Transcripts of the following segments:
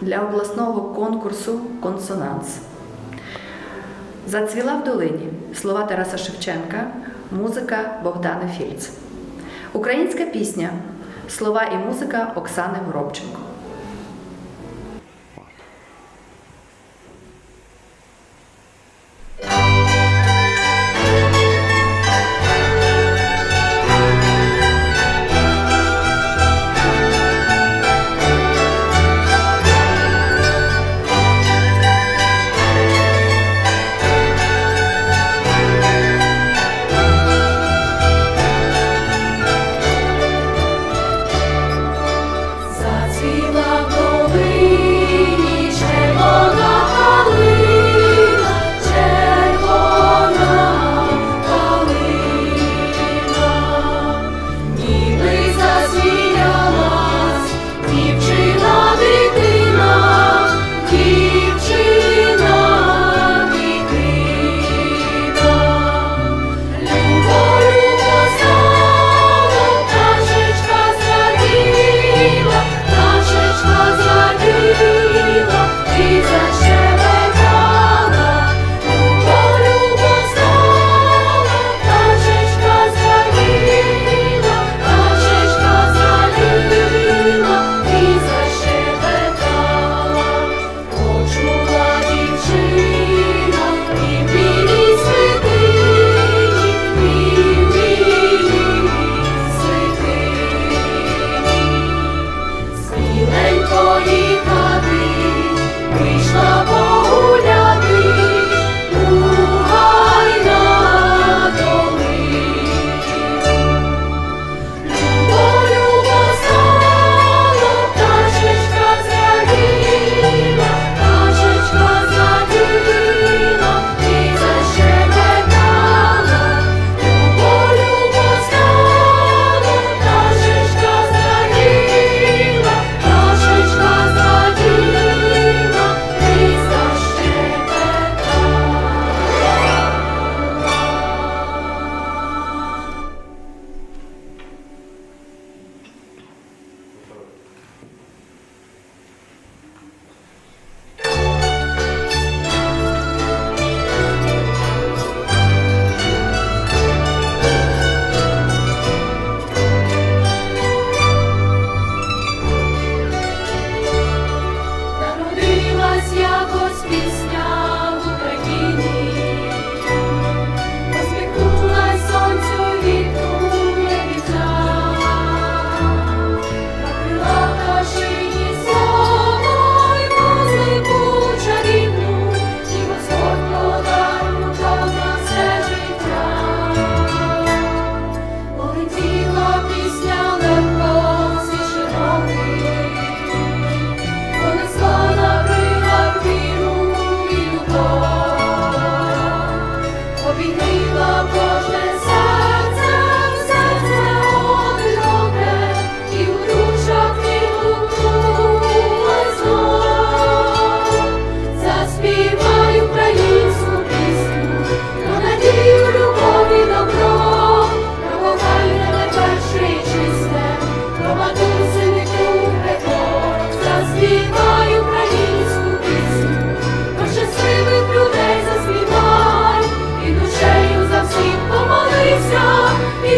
для обласного конкурсу Консонанс. Зацвіла в долині слова Тараса Шевченка, музика Богдана Фільц. Українська пісня, слова і музика Оксани Горобченко.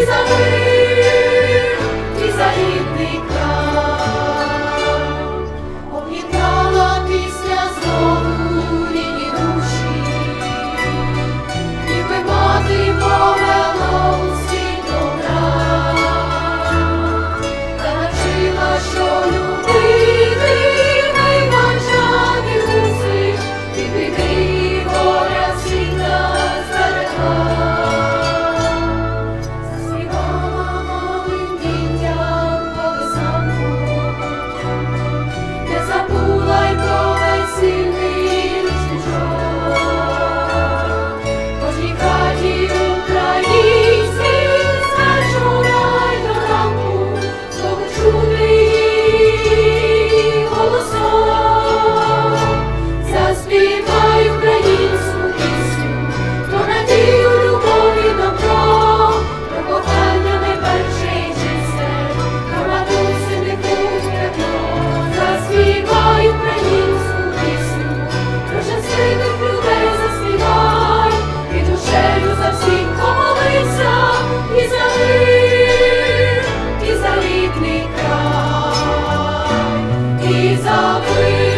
Jesus. is all clear.